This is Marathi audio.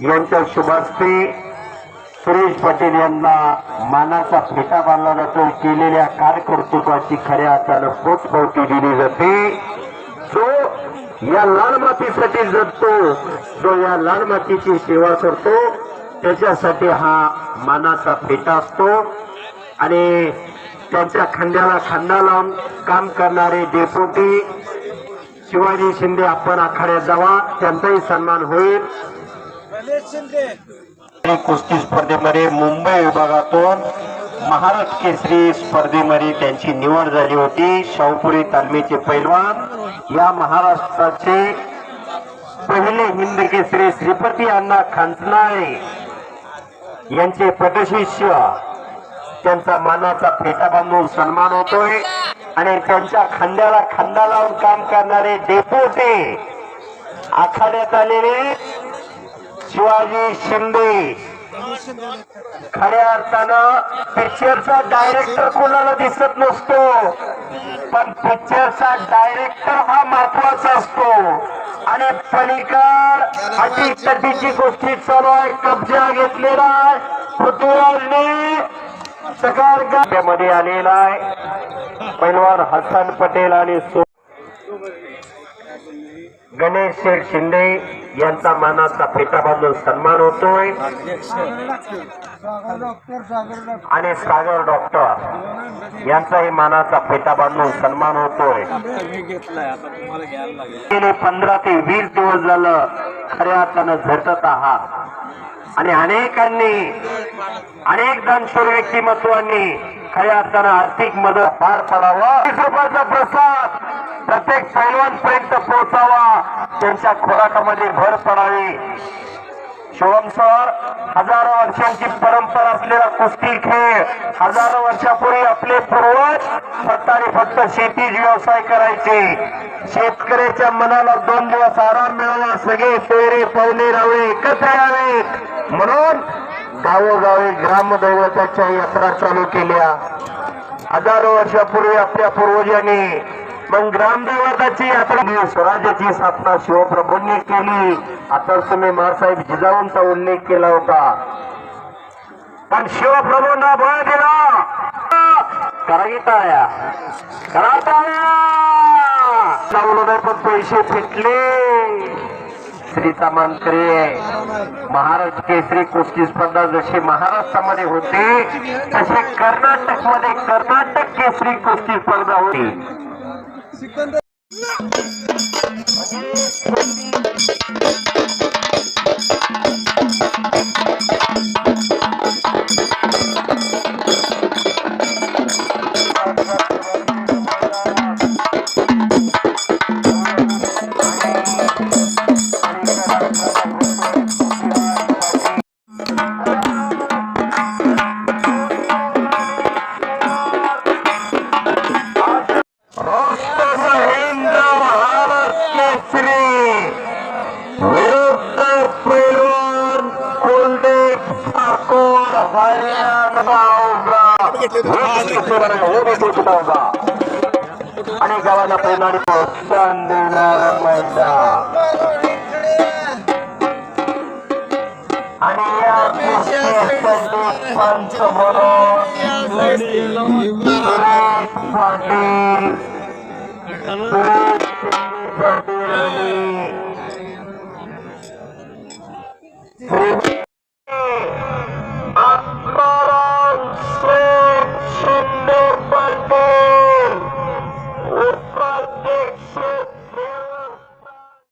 यांच्या शुभास्ते सुरेश पटेल यांना मानाचा फेटा बांधला जातो. केलेल्या कार्यकर्तृत्वाची खऱ्या अर्थानं पोचपावती दिली जाते. जो या लाल मातीसाठी जगतो जो या लाल मातीची सेवा करतो त्याच्यासाठी हा मानाचा फेटा असतो. आणि त्यांच्या खांद्याला खांदा लावून काम करणारे डेपुटी शिवाजी शिंदे आपण आखाड्यात जावा त्यांचाही सन्मान होईल. कुस्ती स्पर्धेमध्ये मुंबई विभागातून महाराष्ट्र केसरी स्पर्धेमध्ये त्यांची निवड झाली होती. शाहपुरी तालमीचे पैलवान या महाराष्ट्राचे पहिले हिंद केसरी श्रीपती अण्णा खांचनाळे यांचे पटशिष्य त्यांचा मानाचा फेटा बांधून सन्मान होतोय. आणि त्यांच्या खांद्याला खांदा लावून काम करणारे डेपोटे आखाड्यात आलेले शिवाजी शिंदे. खऱ्या अर्थानं पिक्चरचा डायरेक्टर कोणाला दिसत नसतो. पण पिक्चरचा डायरेक्टर हा महत्त्वाचा असतो. आणि पलीकड अटी तटीची गोष्टी चालू आहे. कब्जा घेतलेला आहे. पृथ्वीराजने सकाळमध्ये आलेला आहे. पैलवान हसन पटेल आणि सो गणेश शेठ शिंदे यांचा मानाचा फेटा बांधून सन्मान होतोय. आणि सागर डॉक्टर यांचाही मानाचा फेटा बांधून सन्मान होतोय. गेले पंधरा ते वीस दिवस झालं खऱ्या अर्थानं झटत आहात. आणि अनेकांनी अनेक दानशूर व्यक्तिमत्वांनी खऱ्या अर्थानं आर्थिक मदत पार पडावा. वीस रुपयाचा प्रसाद प्रत्येक पैलवानपर्यंत पोहोचावा. त्यांच्या खोराकामध्ये भर पडावी. शिवम सर हजारो वर्षांची परंपरा असलेला कुस्ती खेळ हजारो वर्षापूर्वी आपले पूर्वज फक्त आणि फक्त शेतीच व्यवसाय करायचे. शेतकऱ्याच्या मनाला दोन दिवस आराम मिळावा सगळे पेरे पाहुणे रावे एकत्र यावे म्हणून गावोगावी ग्रामदैवताच्या यात्रा चालू केल्या. हजारो वर्षापूर्वी आपल्या पूर्वजांनी मग ग्रामदेवताची यात्रा स्वराज्याची स्थापना शिवप्रभूंनी केली. आता तुम्ही मासाहेब जिजाऊंचा उल्लेख केला होता. पण शिवप्रभूंना बळ दिला. करायताया. कराताया पण पैसे फिटले. श्रीचा मानकरे महाराज केसरी कुस्ती स्पर्धा जशी महाराष्ट्रामध्ये होते तशी कर्नाटकमध्ये कर्नाटक केसरी कुस्ती स्पर्धा होती. हिंद आणि गावाला पहिल्याने प्रोत्साहन देणारा महिला आणि या स्पर्धेत पंच म्हणून पाटील